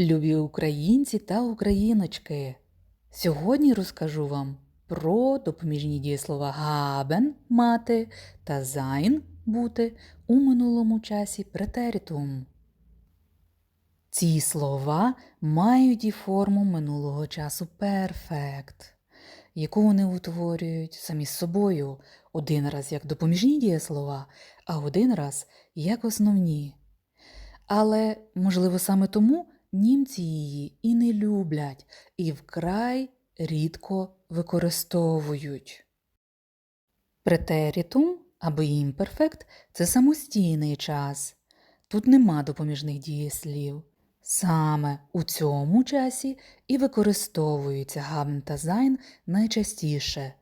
Любі українці та україночки! Сьогодні розкажу вам про допоміжні дієслова haben – мати та sein – бути у минулому часі претеритум. Ці слова мають і форму минулого часу перфект, яку вони утворюють самі з собою один раз як допоміжні дієслова, а один раз як основні. Але, можливо, саме тому німці її і не люблять, і вкрай рідко використовують. Претерітум або імперфект це самостійний час. Тут нема допоміжних дієслів. Саме у цьому часі і використовуються sein найчастіше.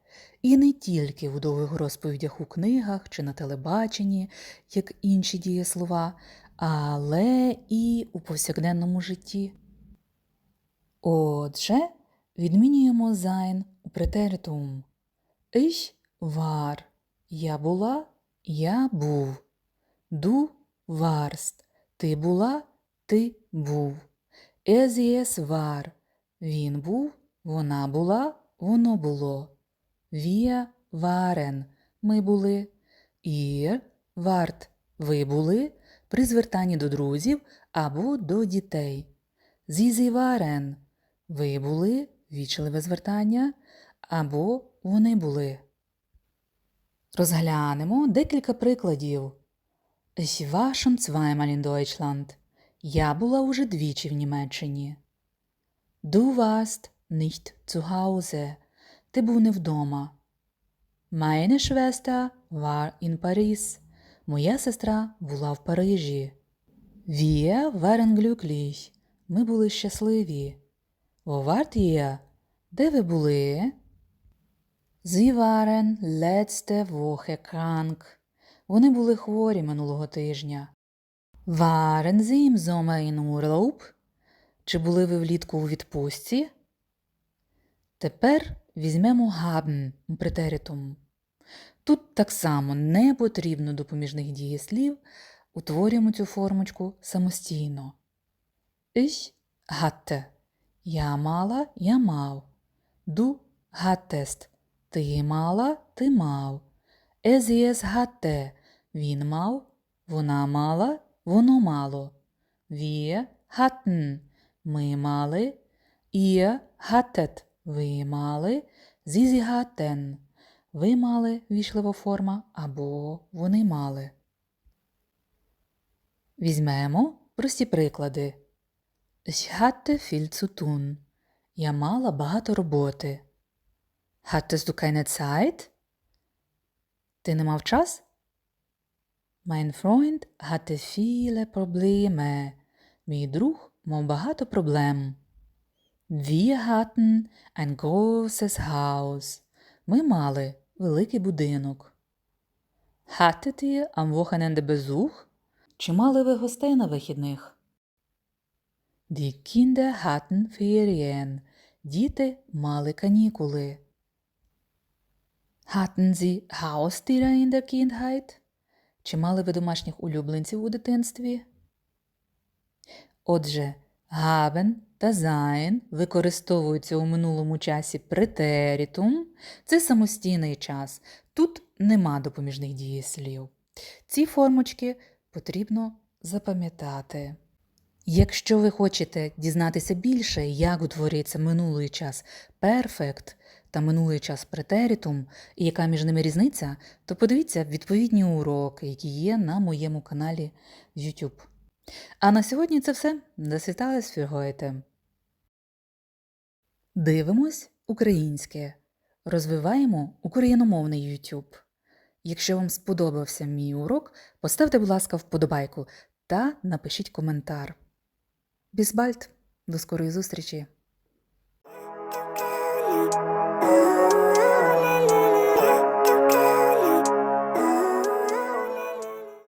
І не тільки в довгих розповідях у книгах чи на телебаченні, як інші дієслова, але і у повсякденному житті. Отже, відмінюємо sein у претеритум. Ich war – я була, я був. Du warst – ти була, ти був. Sie es war – він був, вона була, воно було. Wir waren – ми були. Ihr wart – ви були при звертанні до друзів або до дітей. Sie – ви були вічливе звертання або вони були. Розглянемо декілька прикладів. Ich war schon. Я була уже двічі в Німеччині. Du warst nicht zu Hause. Ти був не вдома. Meine Schwester war in Paris. Моя сестра була в Парижі. Wir waren. Ми були щасливі. Wo? Де ви були? Waren letzte Woche krank. Вони були хворі минулого тижня. Im Sommer in Urlaub? Чи були ви влітку у відпустці? Тепер візьмемо у претеритум. Тут так само не потрібно допоміжних дієслів, утворюємо цю формочку самостійно. Ich hatte. Я мала, я мав. Du hattest. Ти мала, ти мав. Es hatte. Він мав, вона мала, воно мало. Wir hatten. Ми мали. Ihr hattet. Ви мали. Sie sie hatten. Ви мали вічлива форма або вони мали. Візьмемо прості приклади. Ich hatte viel zu tun. Я мала багато роботи. Hattest du keine Zeit? Ти не мав час? Mein Freund hatte viele Probleme. Мій друг мав багато проблем. Wir hatten ein großes Haus. Ми мали великий будинок. Hattet ihr am? Чи мали ви гостей на вихідних? Die Kinder hatten Ferien. Діти мали канікули. Hatten Sie Haustiere in der Kindheit? Чи мали ви домашніх улюбленців у дитинстві? Отже, haben та sein використовуються у минулому часі претерітум. Це самостійний час. Тут нема допоміжних дієслів. Ці формочки потрібно запам'ятати. Якщо ви хочете дізнатися більше, як утворюється минулий час перфект та минулий час претерітум і яка між ними різниця, то подивіться відповідні уроки, які є на моєму каналі YouTube. А на сьогодні це все. До світали сфігуєте. Дивимось українське. Розвиваємо україномовний YouTube. Якщо вам сподобався мій урок, поставте, будь ласка, вподобайку та напишіть коментар. Бісбальт! До скорої зустрічі!